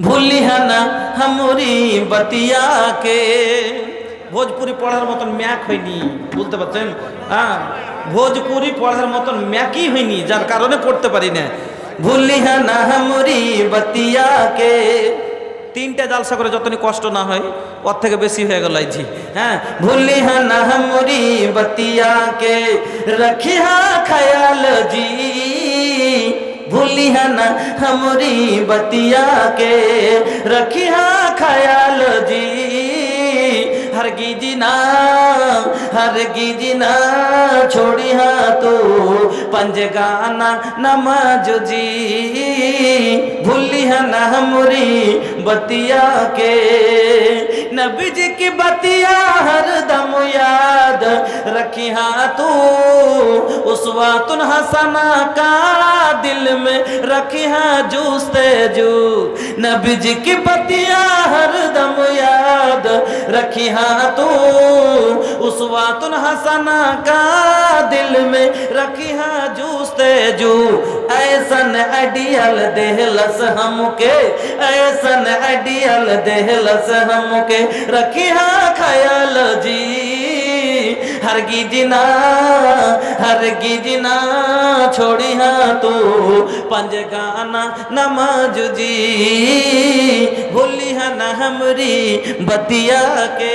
ভুলিহা না হামরি বাতিয়াকে। ভোজপুরি পড়ার মতন ম্যাক হয়নি বলতে পারছেন? হ্যাঁ ভোজপুরি পড়ার মতন ম্যাকই হয়নি, যার কারণে পড়তে পারি না। ভুলিহা না হামরি বাতিয়াকে। তিনটা জালসা করে যতনি কষ্ট না হয়, ওর থেকে বেশি হয়ে গেল জি হ্যাঁ ভুলিহা না হামরি বাতিয়াকে রখিহা খায়াল জি। भूलिहा न हमरी बतिया के रखिहा ख्याल जी हर गिजी ना हर गिजी ना छोड़िहा तो पंज गाना नमाज जी भूलिहा न हमरी बतिया के नबी जी की बतिया हर दम याद रखी हाँ तू उसवातुन हसना का दिल में रखिहा जूसते जू नबी जी। की बतिया हर दम याद रखी हाँ तू उसवातुन हसना का दिल में रखिहा जूसते जू। ऐसन अडियल देहलस हमके, ऐसन अडियल देहलस हमके। रखिहा ख्याल जी, हर गिजना हर गिजना छोड़ी हाँ तू। पंज गाना नमाज़ जी भूली है न हमरी बतिया के।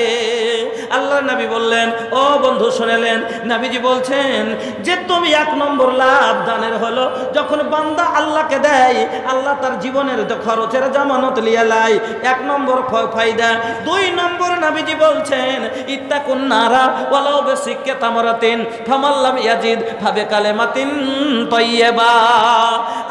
আল্লাহ নবী বললেন, ও বন্ধু শুনেলেন, নবীজি বলছেন যে তুমি এক নম্বর লাভ দানের হলো। যখন বান্দা আল্লাহকে দেয়, আল্লাহ তার জীবনের খরচের জামানত লিয়ে লাই। এক নম্বর ফায়দা। দুই নম্বর নবীজি বলছেন, ইত্তাকুন নারা ওয়ালাউ বিসিক্কে তামরাতিন, ফামাল্লাম ইয়াজিদ, ফাবে কালেমাতিন তাইয়্যিবা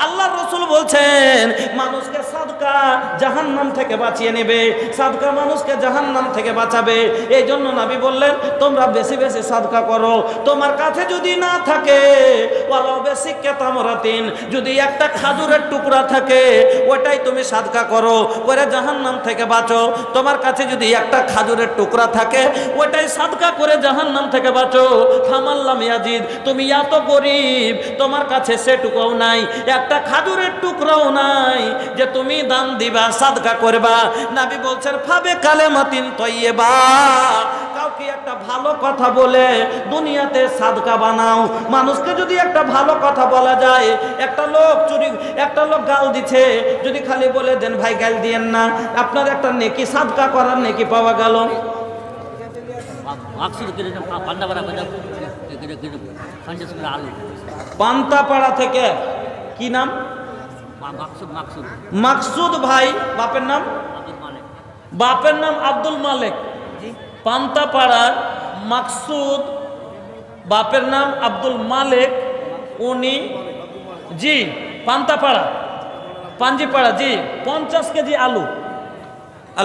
আল্লাহ রসুল বলছেন, মানুষকে সাদকা জাহান্নাম থেকে বাঁচিয়ে নেবে, সাদকা মানুষকে জাহান্নাম থেকে বাঁচাবে। এই জন্য নাবি বললেন, তোমরা বেশি বেশি সাদকা করো। তোমার কাছে যদি না থাকে, ওয়ালাও বেশি কেতামরাতিন। যদি একটা খাজুরের টুকরা থাকে, ওটাই তুমি সাদকা করো, করে জাহান্নাম থেকে বাঁচো। তোমার কাছে যদি একটা খাজুরের টুকরা থাকে, ওটাই সাদকা করে জাহান্নাম থেকে বাঁচো। ফামাল্লাম ইয়াজিদ, তুমি এত গরিব, তোমার কাছে সেটুকুও নাই। একটা খাজুরের টুকরাও নাই যে তুমি দান দিবা, সাদকা করবা। নাবি বলছেন, ফাবে কালে মাতিন তৈবা কাউকে একটা ভালো কথা বলে দুনিয়াতে সাদকা বানাও। মানুষকে যদি একটা ভালো কথা বলা যায়, একটা লোক চুরি, একটা লোক গাল দিছে, যদি খালি বলে দেন, ভাই, গাল দিয়েন না। আপনার একটা নেকি, সাদকা করার নেকি পাওয়া গেল। পান্তাপাড়া থেকে কি নাম? মাকসুদ ভাই বাপের নাম? মালিক। বাপের নাম আব্দুল মালেক। পান্তাপাড়ার মাকসুদ বাপের নাম আব্দুল মালিক উনি জি পান্তাপাড়া। পাঞ্জিপাড়া জি পঞ্চাশ কেজি আলু।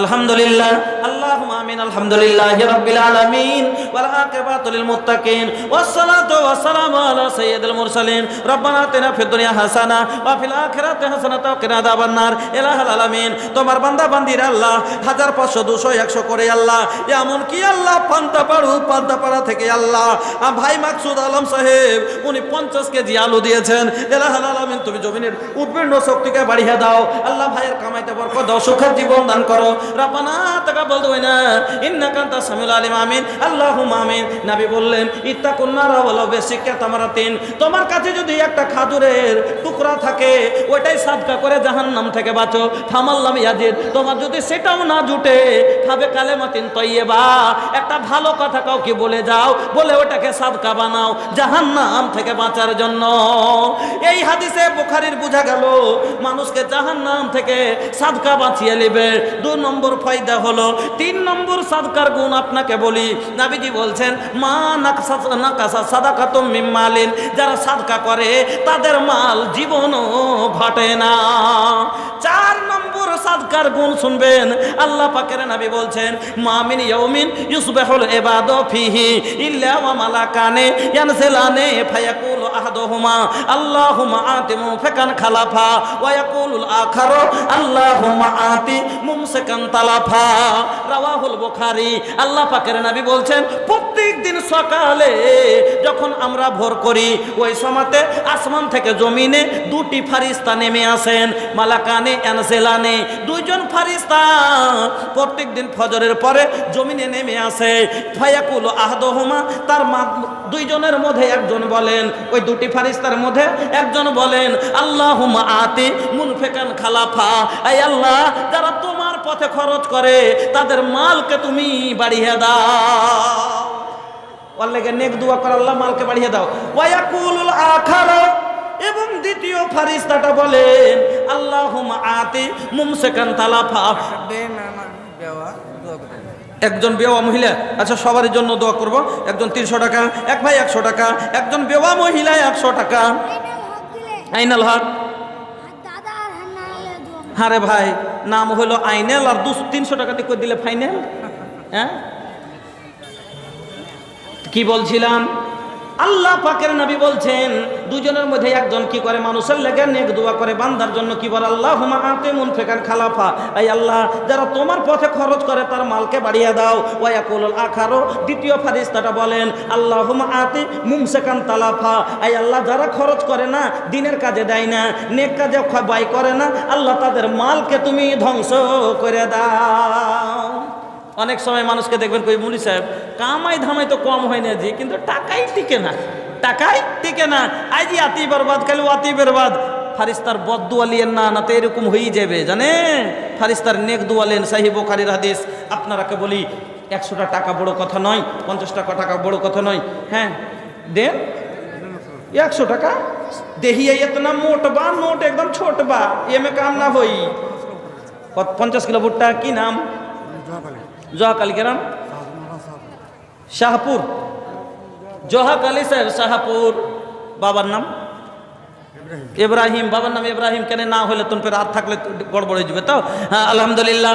আলহামদুলিল্লাহ। আল্লাহ আমিন, আলহামদুলিল্লাহ রাব্বিল আলামিন। ওয়াল আকিবাতু লিল মুত্তাকিন। ওয়াসসালাতু ওয়াসসালামু আলা সাইয়্যিদিল মুরসালিন। রব্বানা আতিনা ফিদ দুনিয়া হাসানা ওয়া ফিল আখিরাতি হাসানাতা ওয়া কিনা আযাবান নার। ইলাহাল আলামিন। তোমার বান্দা বান্দিরা আল্লাহ, হাজার পাঁচশো, দুশো, একশো করে আল্লাহ। এমন কি আল্লাহ? পান্তা পাড়ু, পান্তা পাড়া থেকে আল্লাহ। আ ভাই মাকসুদ আলম সাহেব, উনি পঞ্চাশ কেজি আলু দিয়েছেন। এলাহাল আলামিন, তুমি জমিনের উৎপীর্ণ শক্তিকে বাড়িয়ে দাও। আল্লাহ ভাইয়ের কামাইতে বরকত দাও, সুখের জীবন দান করো। রাব্বানা তাকাব্বাল দুইনা ইন্নাকা আনতাস সামিউল আলিম, আমিন। আল্লাহুম্মা আমিন। নবী বললেন, ইত্তাকুন নারা ওয়ালাউ বিসিক্কা তামারাতিন। তোমার কাছে যদি একটা খাজুরের টুকরা থাকে, ওইটাই সাদকা করে জাহান্নাম থেকে বাঁচো। ফামাল্লাম ইয়াজিদ, তোমার যদি সেটাও না জুটে, খাবে কালেমাতিন তৈয়বা। একটা ভালো কথা কাউকে বলে যাও, বলে ওটাকে সাদকা বানাও, জাহান্নাম থেকে বাঁচার জন্য। এই হাদিসে বুখারির বোঝা গেল, মানুষকে জাহান্নাম থেকে সাদকা বাঁচিয়ে নেবে। দু নম্বর ফায়দা হলো, তিন নম্বর সাদকার গুণ আপনাকে বলি, নাবিজি বলছেন, মা নাকসা মিম মালিন যারা সাদকা করে, তাদের মাল জীবনও ঘটে না। চার নম্বর সাদকার গুণ শুনবেন, আল্লাহ পাকের নবী বলছেন মামিন ইয়াউমিন ইউসবিহুল ইবাদু ফিহি ইল্লা ওয়া মালাকানে ইয়ানসিলানে ফায়াকুলু আহাদুহুমা আল্লাহুম্মা আতি মুফিকান খালাফা ওয়া ইয়াকুলুল আখারু আল্লাহুম্মা আতি মুমসিকান তালাফা রাওয়াহুল বুখারী, আল্লাহ পাকের নবী বলছেন, প্রত্যেক দিন সকালে যখন আমরা ভোর করি, ওই সময়তে আসমান থেকে জমিনে দুটি ফারিস্তা নেমে আসেন, মালাকানে অ্যানসেলানে দুইজন ফারিস্তা প্রত্যেক দিন ফজরের পরে জমিনে নেমে আসে। ফায়াকুল আহদহুমা, তার দুইজনের মধ্যে একজন বলেন, ওই দুটি ফারিস্তার মধ্যে একজন বলেন আল্লাহুমা আতি মুনফেকান খালাফা আল্লাহ, যারা তোমার পথে খরচ করে তাদের মালকে তুমি বাড়িয়ে দাও। ওর লেগে নেক দুয়া কর আল্লাহ মালকে বাড়িয়ে দাও। ওয়াকুলুল আখারা এবং দ্বিতীয় ফারিস্তাটা বলেন আল্লাহুম্মা আতি মুমসিকান তালাফা। একজন বেওয়া মহিলা আচ্ছা সবার জন্য দোয়া করব। একজন তিনশো টাকা এক ভাই একশো টাকা একজন বেওয়া মহিলা একশো টাকা। আইনাল হক। হারে ভাই, নাম হলো আইনেল আর দুশো তিনশো টাকা দিয়ে দিলে ফাইনাল? হ্যাঁ? কি বলছিলাম? আল্লাহ পাকের নবী বলছেন দুজনের মধ্যে একজন কি করে মানুষের লেগে নেক দোয়া করে বান্দার জন্য কি বলে আল্লাহ হুমা আতে মুন ফেকান খালাফা। এই আল্লাহ, যারা তোমার পথে খরচ করে তার মালকে বাড়িয়ে দাও। ওয়া ওয়াকুল আখারো, দ্বিতীয় ফারিস্তাটা বলেন আল্লাহ হুমা আতে মুমসেকান তালাফা। এই আল্লাহ, যারা খরচ করে না, দিনের কাজে দেয় না, নেক কাজে ব্যয় করে না, আল্লাহ তাদের মালকে তুমি ধ্বংস করে দাও। অনেক সময় মানুষকে দেখবেন কই মুলি সাহেব কামাই ধামাই তো কম হয় না জি, কিন্তু টাকাই টিকে না। টাকাই টেকে না? আই যে আতি বরবাদ খালি অতি বরবাদ ফারিস্তার বদুয়ালিয়েন না না তো এরকম হয়ে যাবে জানে? ফারিস্তার নেক দুয়ালেন সাহি বোখারির হাদিস। আপনারাকে বলি একশোটা টাকা বড় কথা নয় পঞ্চাশ টাকা টাকা বড় কথা নয়। হ্যাঁ? দেন একশো টাকা? দেহিয়াই এত না মোট বা নোট একদম ছোট বা। এমে কাম না হই। পঞ্চাশ কিলো ভুট্টা কি নাম? জহাকালী কেরাম শাহপুর। জহাকালী সাহেব শাহাপুর বাবার নাম? ইব্রাহিম, বাবার নাম ইব্রাহিম, কেন না হলে তুমি রাত থাকলে গড়বড় হয়ে যাবে তো? হ্যাঁ আলহামদুলিল্লাহ।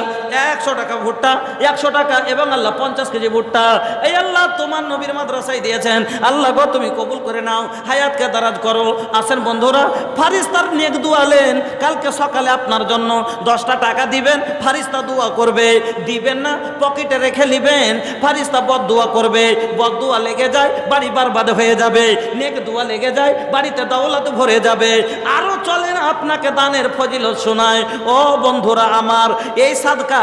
একশো টাকা ভুট্টা, একশো টাকা এবং আল্লাহ পঞ্চাশ কেজি ভুট্টা। এই আল্লাহ তোমার নবীর মাদ্রাসায় দিয়েছেন। আল্লাহ গো, তুমি কবুল করে নাও, হায়াতকে দারাজ করো। আসেন বন্ধুরা, ফারিস্তার নেক দুয়ালেন কালকে সকালে আপনার জন্য দশটা টাকা দিবেন। ফারিস্তা দোয়া করবে। দিবেন না, পকেটে রেখে নিবেন। ফারিস্তা বদ দোয়া করবে। বদ দোয়া লেগে যায়, বাড়ি বারবাদ হয়ে যাবে। নেক দোয়া লেগে যায়, বাড়িতে দৌলত ভরে যাবে। আরও চলেন আপনাকে দানের ফজিলত শোনায়। ও বন্ধুরা আমার, এই সাদকা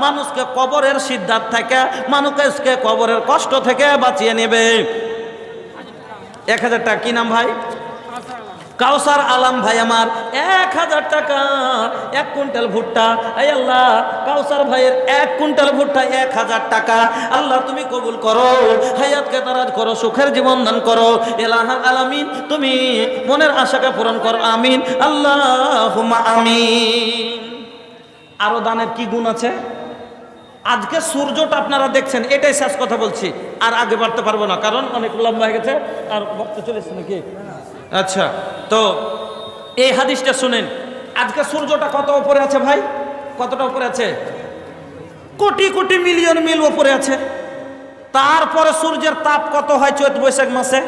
মানুষকে কবরের সিদ্ধার্থ থেকে, মানুষকে কবরের কষ্ট থেকে বাঁচিয়ে নেবে। এক হাজার টাকা, কি নাম ভাই? কাউসার আলাম ভাই আমার, এক হাজার টাকা, এক কুইন্টাল ভুট্টা। এই আল্লাহ, কাউসার ভাইয়ের এক কুইন্টাল ভুট্টা এক হাজার টাকা। আল্লাহ, তুমি কবুল করো, হায়াতকে তারাজ করো, সুখের জীবন দান করো। এলাহ আলামিন, তুমি মনের আশাকে পূরণ করো, আমিন। আল্লাহ আমিন। আরও দানের কি গুণ আছে? আজকে সূর্যটা আপনারা দেখছেন, এটাই শেষ কথা বলছি। আর আগে বাড়তে পারব না, কারণ অনেক লম্বা হয়ে গেছে। আর বক্তা চলেছে নাকি? আচ্ছা তো এই হাদিসটা শুনেন। আজকে সূর্যটা কত উপরে আছে ভাই? কতটা উপরে আছে? কোটি কোটি মিলিয়ন মিল উপরে আছে। তারপরে সূর্যের তাপ কত হয় চৈত বৈশাখ মাসে?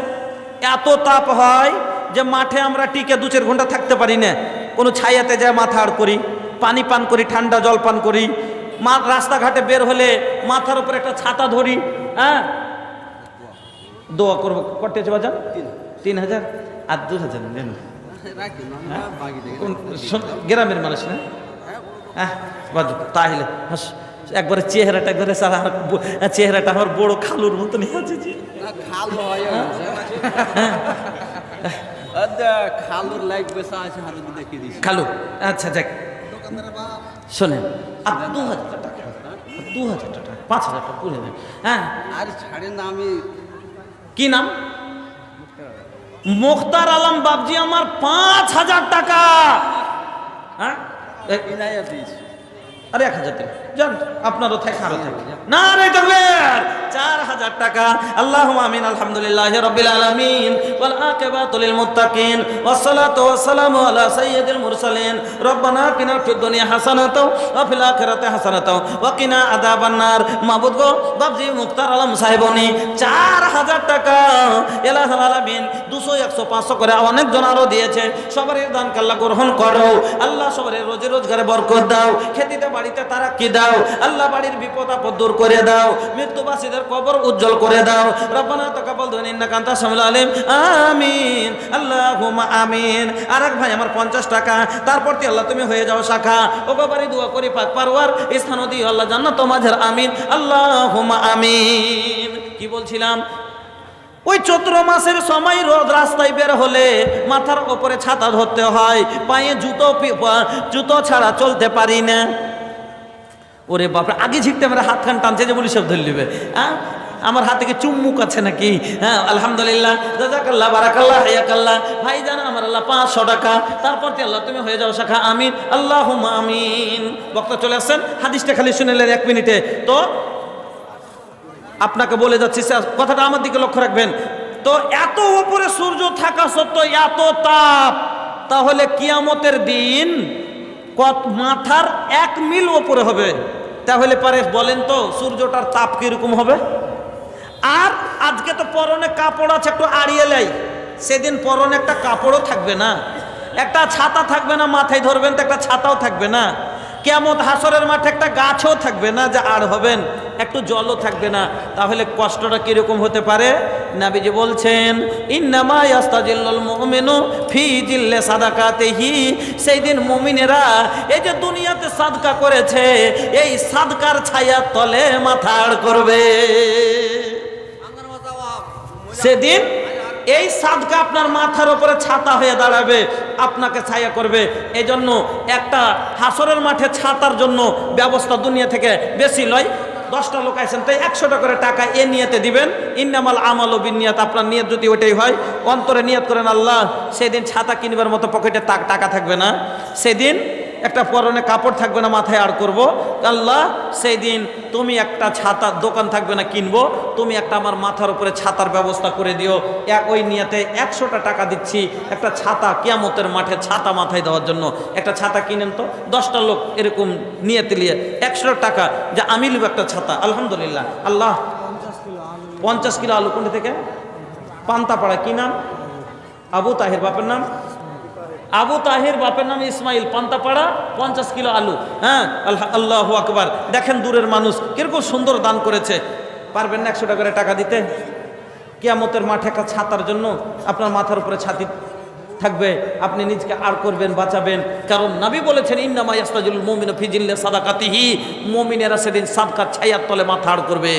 এত তাপ হয় যে মাঠে আমরা টিকে দু চার ঘণ্টা থাকতে পারি না। কোনো ছায়াতে যায়, মাথা আড় করি, পানি পান করি, ঠান্ডা জল পান করি। মা, রাস্তাঘাটে বের হলে মাথার উপরে একটা ছাতা ধরি হ্যাঁ? দোয়া করব। কটে আছে বাজার তিন হাজার। আর দু হাজার নেন কোন- শোন- গ্রামের মানুষ না? হ্যাঁ বাজু তাহলে একবারে চেহারাটা একবারে চেহারাটা আমার বড় খালুর মতন আছে জি খালো দেখে আচ্ছা যাক শোনেন আর দু হাজার টাকা দু হাজার টাকা পাঁচ হাজার টাকা পুরে দেন হ্যাঁ? আর ছাড়েন না আমি কি নাম? মুখতার আলম বাবজি আমার পাঁচ হাজার টাকা। হ্যাঁ? আরে এক হাজার টাকা। যান আপনারও থাকে আরও থাকে। না রে তকবীর চার হাজার টাকা। আল্লাহ আমিন, আলহামদুলিল্লাহ রবিল আলমিন। ওয়াল আকিবাতু লিল মুত্তাকিন। আলা সাইয়্যিদিল মুরসালিন। রব্বানা কিনা ফিদ দুনিয়া হাসানাতাও ওয়া ফিল আখিরাতি হাসানাতাও। ওয়া কিনা আযাবান নার মাবুদ গো, বাবজি মুক্তার আলম সাহেবনি, চার হাজার টাকা। এলাহুল আলামিন, দুশো একশো পাঁচশো করে অনেকজন আরও দিয়েছে। সবারই দান কাল্লা গ্রহণ করো। আল্লাহ সবার রোজি রোজগারে বরকত দাও। খেতিতে, বাড়িতে তারা কি দাও। আল্লাহ বাড়ির বিপদ আপদ দূর করে দাও। মৃত্যুবাসীদের কবর উজ্জ্বল করে দাও। রব্বানা তাকাব্বাল দুনিয়া ইন্নাকা আনতা সামিউল আলিম। আমিন, আল্লাহুম্মা আমিন। আরেক ভাই, আমার পঞ্চাশ টাকা। তারপর তি আল্লাহ তুমি হয়ে যাও শাখা। ও বাবারি, দোয়া করি, পাক পারওয়ার স্থান দি আল্লাহ জান্নাত মাঝের আমিন, আল্লাহুম্মা আমিন। কি বলছিলাম? ওই চৈত্র মাসের সময় রোদ রাস্তায় বের হলে মাথার ওপরে ছাতা ধরতে হয়। পায়ে জুতো জুতো ছাড়া চলতে পারি না। ওরে বাপরে, আগে ঝিকতে আমরা হাত খান টানছে যে বলি সব ধরে নেবে। হ্যাঁ আমার হাত থেকে চুম্মুক আছে নাকি? হ্যাঁ আলহামদুলিল্লাহ। জাজাকাল্লাহ, বারাকাল্লাহ হায়াকাল্লাহ ভাই জানা, আমার আল্লাহ পাঁচশো টাকা। তারপর আল্লাহ, তুমি হয়ে যাও শাখা আমিন। আল্লাহ আমিন। বক্তা চলে আসছেন। হাদিসটা খালি শুনেলেন এক মিনিটে। তো আপনাকে বলে যাচ্ছি কথাটা আমার দিকে লক্ষ্য রাখবেন। তো এত উপরে সূর্য থাকা সত্ত্বেও এত তাপ, তাহলে কিয়ামতের দিন কত মাথার এক মিল ওপরে হবে। তাহলে পারে বলেন তো, সূর্যটার তাপ কীরকম হবে? আর আজকে তো পরনে কাপড় আছে, একটু আড়িয়ে লাই। সেদিন পরনে একটা কাপড়ও থাকবে না। একটা ছাতা থাকবে না, মাথায় ধরবেন তো একটা ছাতাও থাকবে না। কেমন হাসরের মাঠে একটা গাছও থাকবে না যে আর হবেন একটু জলও থাকবে না। তাহলে কষ্টটা কীরকম হতে পারে? নাবিজি বলছেন সেই দিন মুমিনেরা এই যে দুনিয়াতে সাদকা করেছে এই সাদকার ছায়ার তলে মাথা আড় করবে সেদিন এই সাদকা আপনার মাথার উপরে ছাতা হয়ে দাঁড়াবে, আপনাকে ছায়া করবে। এই জন্য একটা হাসরের মাঠে ছাতার জন্য ব্যবস্থা দুনিয়া থেকে বেশি লয়। দশটা লোক আছেন তাই একশো টাকা করে টাকা এ নিয়েতে দিবেন। ইন্নামাল আমাল ও বিনিয়াত, আপনার নিয়ত যদি ওটাই হয়, অন্তরে নিয়ত করেন, আল্লাহ, সেদিন ছাতা কিনবার মতো পকেটে টাকা থাকবে না। সেদিন একটা পরনে কাপড় থাকবে না, মাথায় আর করব। আল্লাহ, সেই দিন তুমি একটা ছাতার দোকান থাকবে না, কিনবো। তুমি একটা আমার মাথার উপরে ছাতার ব্যবস্থা করে দিও। এক, ওই নিয়াতে একশোটা টাকা দিচ্ছি একটা ছাতা কিয়ামতের মাঠে ছাতা মাথায় দেওয়ার জন্য। একটা ছাতা কিনেন তো, দশটা লোক এরকম নিয়েতে নিয়ে একশো টাকা যে আমি লিব একটা ছাতা। আলহামদুলিল্লাহ। আল্লাহ, পঞ্চাশ কিলো আলু কোনটা থেকে? পান্তাপাড়া, কি নাম? আবু তাহের, বাপের নাম? আবু তাহির বাপের নাম ইসমাইল, পান্তাপাড়া, পঞ্চাশ কিলো আলু। হ্যাঁ আল্লাহ আকবার। দেখেন দূরের মানুষ, কীরকম সুন্দর দান করেছে। পারবেন না একশো টাকা টাকা দিতে? কেয়ামতের মাঠে একটা ছাতার জন্য আপনার মাথার উপরে ছাতি থাকবে। আপনি নিজকে আর করবেন, বাঁচাবেন। কারণ নবী বলেছেন, ইন্নামা ইয়াস্তাজুল মুমিনু ফি জিল্লি সাদাকাতিহি। মুমিনেরা সেদিন সাদকার ছায়ার তলে মাথা আড় করবে।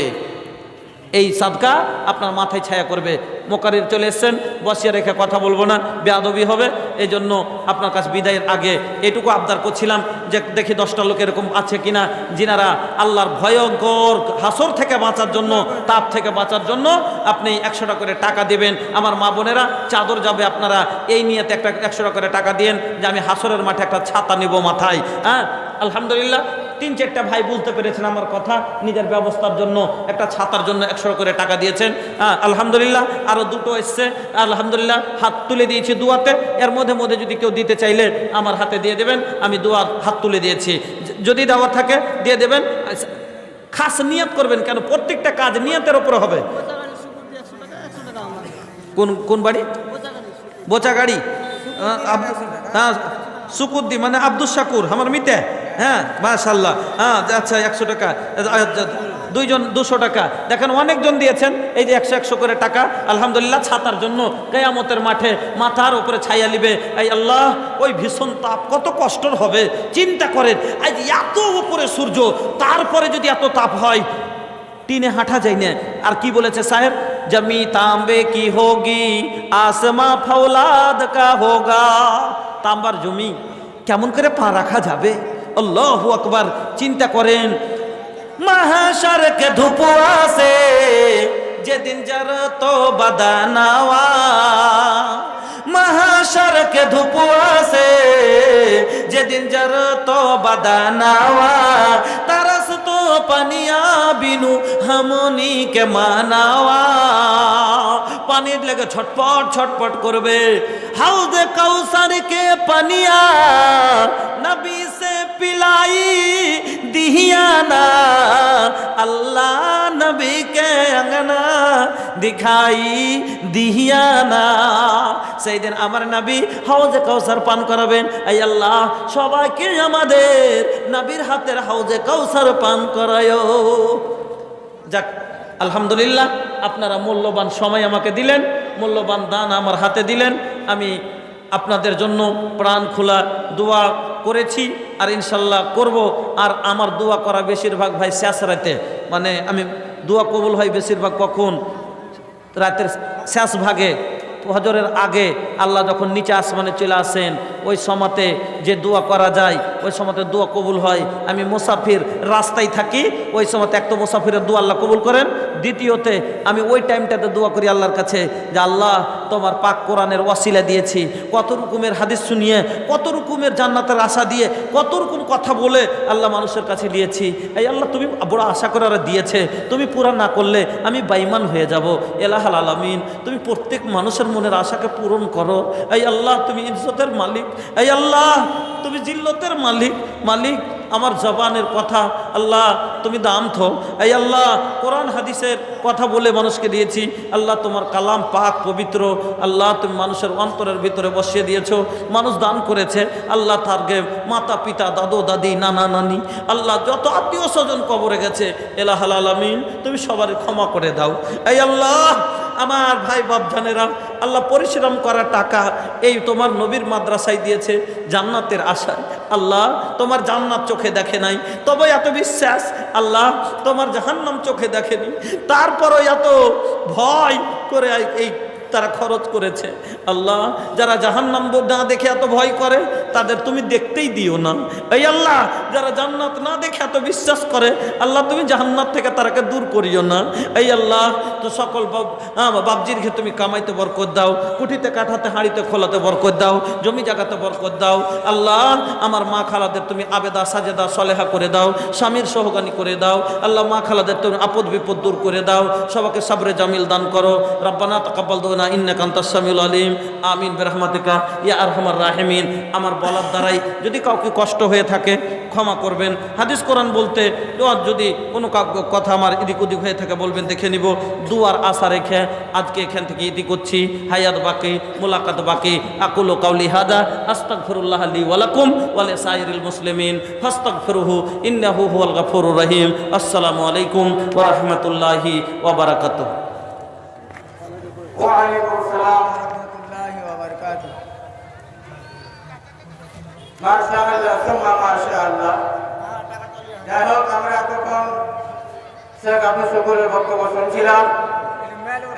এই সাদকা আপনার মাথায় ছায়া করবে। মোকারির চলে এসছেন, বসিয়ে রেখে কথা বলব না, বেয়াদবি হবে। এই জন্য আপনার কাছে বিদায়ের আগে এটুকু আবদার করছিলাম যে দেখি দশটা লোক এরকম আছে কিনা, যিনারা আল্লাহর ভয়ঙ্কর হাসর থেকে বাঁচার জন্য, তাপ থেকে বাঁচার জন্য আপনি একশো টাকা করে টাকা দেবেন। আমার মা বোনেরা, চাদর যাবে আপনারা, এই নিয়েতে একটা একশো টাকা করে টাকা দিয়েন যে আমি হাসরের মাঠে একটা ছাতা নেব মাথায় হ্যাঁ? আলহামদুলিল্লাহ তিন চারটা ভাই বুঝতে পেরেছেন আমার কথা নিজের ব্যবস্থার জন্য একটা ছাতার জন্য একশো করে টাকা দিয়েছেন। হ্যাঁ আলহামদুলিল্লাহ আরও দুটো এসছে। আলহামদুলিল্লাহ হাত তুলে দিয়েছি দুয়াতে। এর মধ্যে মধ্যে যদি কেউ দিতে চাইলে আমার হাতে দিয়ে দেবেন আমি দুয়ার হাত তুলে দিয়েছি। যদি দেওয়ার থাকে দিয়ে দেবেন। আচ্ছা, খাস নিয়ত করবেন কেন? প্রত্যেকটা কাজ নিয়তের উপরে হবে। কোন কোন বাড়ি? বোচা গাড়ি হ্যাঁ সুকুদ্দি মানে আব্দুল শাকুর আমার মিতে। হ্যাঁ মাশাল্লাহ হ্যাঁ আচ্ছা একশো টাকা। দুইজন দুশো টাকা। দেখেন অনেকজন দিয়েছেন, এই যে একশো একশো করে টাকা। আলহামদুলিল্লাহ ছাতার জন্য কেয়ামতের মাঠে মাথার উপরে ছায়া নিবে। এই আল্লাহ, ওই ভীষণ তাপ, কত কষ্টর হবে। চিন্তা করেন, আজ এত উপরে সূর্য, তারপরে যদি এত তাপ হয়, টিনে হাঁটা যায় না। আর কি বলেছে সাহেব? জমি তাম্বে কি হোগি, আসমা ফৌলাদ কা হোগা। তাম্বার জমি, কেমন করে পা রাখা যাবে? আল্লাহ আকবার, চিন্তা করেন মহাসারকে ধুপু আছে, যেদিন যার তো বাদা নাওয়া মহাসারকে ধুপু আছে, যেদিন যার তো বাদা নাওয়া তারাস তো পানিয়া বিনু হামনিকে মানাওয়া। পানির লেগে ছটপট ছটপট করবে। হাউদে কাউসারকে পানিয়া নবী পিলাই দিহিয়ানা আল্লাহ নবীকে আঙ্গনা দিখাই দিহিয়ানা সেই দিন আমার নবী হাউজে কৌসার পান করাবেন। এই আল্লাহ, সবাইকে আমাদের নবীর হাতের হাউজে কৌসার পান করায়। যাক, আলহামদুলিল্লাহ, আপনারা মূল্যবান সময় আমাকে দিলেন, মূল্যবান দান আমার হাতে দিলেন। আমি আপনাদের জন্য প্রাণ খোলা দোয়া করেছি। আর ইনশাল্লাহ করব। আর আমার দোয়া করা বেশিরভাগ ভাই শেষ রাতে। মানে আমি দোয়া কবুল হয় বেশিরভাগ কখন? রাতের শেষ ভাগে হজরের আগে আল্লাহ যখন নিচে আসমানে চলে আসেন, ওই সমাতে যে দোয়া করা যায় ওই সময়তে দোয়া কবুল হয়। আমি মুসাফির রাস্তায় থাকি, ওই সময়তে এক তো মুসাফিরের দোয়া আল্লাহ কবুল করেন। দ্বিতীয়তে, আমি ওই টাইমটাতে দোয়া করি আল্লাহর কাছে যে, আল্লাহ, তোমার পাক কোরআনের ওয়াসিলা দিয়েছি। কত রকমের হাদিস শুনিয়ে, কত রকমের জান্নাতের আশা দিয়ে, কত রকম কথা বলে আল্লাহ মানুষের কাছে দিয়েছি। এই আল্লাহ, তুমি বড় আশা করে ওরা দিয়েছে। তুমি পুরা না করলে আমি বাইমান হয়ে যাব। এলাহাল আলামিন, তুমি প্রত্যেক মানুষের মনের আশাকে পূরণ করো। এই আল্লাহ, তুমি ইজ্জতের মালিক। এই আল্লাহ, তুমি জিল্লতের মালিক। মালিক মালিক, আমার জবানের কথা, আল্লাহ তুমি দাম থো। এই আল্লাহ, কোরআন হাদিসের কথা বলে মানুষকে দিয়েছি, আল্লাহ তোমার কালাম পাক পবিত্র, আল্লাহ তুমি মানুষের অন্তরের ভিতরে বসিয়ে দিয়েছ, মানুষ দান করেছে, আল্লাহ তার গে মাতা পিতা, দাদু, দাদি, নানা, নানি, আল্লাহ যত আত্মীয় স্বজন কবরে গেছে, এলাহাল আলামিন, তুমি সবার ক্ষমা করে দাও। এই আল্লাহ, আমার ভাই বাপজানেরা আল্লাহ পরিশ্রম করা টাকা, এই তোমার নবীর মাদ্রাসায় দিয়েছে, জান্নাতের আশায়। আল্লাহ, তোমার জান্নাত চোখে দেখে নাই। তবে এত বিশ্বাস, আল্লাহ, তোমার জাহান্নাম চোখে দেখেনি। তারপরও এত ভয় করে এই তারা খরচ করেছে। আল্লাহ, যারা জাহান্নাম না দেখে এত ভয় করে, তাদের তুমি দেখতেই দিও না। এই আল্লাহ, যারা জান্নাত না দেখে এত বিশ্বাস করে, আল্লাহ তুমি জাহান্নাত থেকে তারাকে দূর করিও না। এই আল্লাহ, তো সকল বাব বাবজির ঘে তুমি কামাইতে বরকত দাও, কুঠিতে, কাঠাতে, হাঁড়িতে, খোলাতে বরকত দাও, জমি জায়গাতে বরকত দাও। আল্লাহ, আমার মা খালাদের তুমি আবেদা, সাজেদা, সলেহা করে দাও, স্বামীর সহগানী করে দাও। আল্লাহ, মা খালাদের তুমি আপদ বিপদ দূর করে দাও। সবাকে সাবরে জামিল দান করো। রব্বানা তাকাব্বাল ইন্নাকা আনতাস সামিউল আলিম। আমিন বিরহমাতিকা। ইয়া আরহামার রাহিমিন। আমার বলার দ্বারাই যদি কাউকে কষ্ট হয়ে থাকে, ক্ষমা করবেন। হাদিস কোরআন বলতে দোয়ার যদি কোনো কথা আমার এদিক ওদিক হয়ে থাকে, বলবেন, দেখে নিব, দুয়ার আশা রেখে আজকে এখান থেকে ইতি করছি হায়াত বাকি, মোলাকাত বাকি। আকুল কাউলি হাদা, আস্তাগফিরুল্লাহ লি ওয়ালাকুম ওয়ালি সাইরিল মুসলিমিন। ফাস্তাগফিরুহু, ইন্নাহু হুয়াল গাফুরুর রহিম। আসসালামু আলাইকুম ওয়া রাহমাতুল্লাহি ওয়া বারাকাতুহু। ওয়ালাইকুম আসসালাম রহমতুল্লাহি ওয়া বারাকাতুহু। মাশাআল্লাহ সুম্মা মাশাআল্লাহ। যাই হোক আমরা এতক্ষণ শেখ আব্দুল শুকুরের বক্তব্য শুনছিলাম।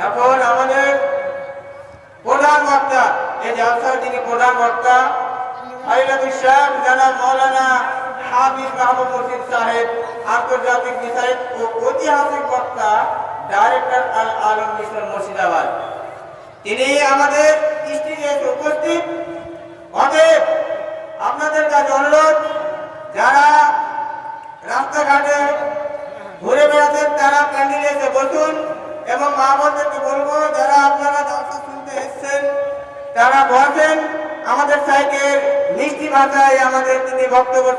এখন আমাদের প্রধান বক্তা এই জলসার যিনি প্রধান বক্তা হাইলাতুল সাহেব জানাব মৌলানা হাবিব মাহমুদ মুর্শিদ সাহেব আন্তর্জাতিক বিষয় ও ঐতিহাসিক বক্তা ডাইরেক্টর আল আলম মিশন মুর্শিদাবাদ। তিনি আমাদের স্টেজে উপস্থিত। অতএব আপনাদের কাছে অনুরোধ, যারা রাস্তাঘাটে ঘুরে বেড়াতেন তারা প্যান্ডেলে এসে বসুন এবং মা বোনদেরকে বলব, যারা আপনারা জলসা শুনতে এসছেন, তারা বসেন। আমাদের সাইকেল মিষ্টি ভাষায় আমাদের তিনি বক্তব্য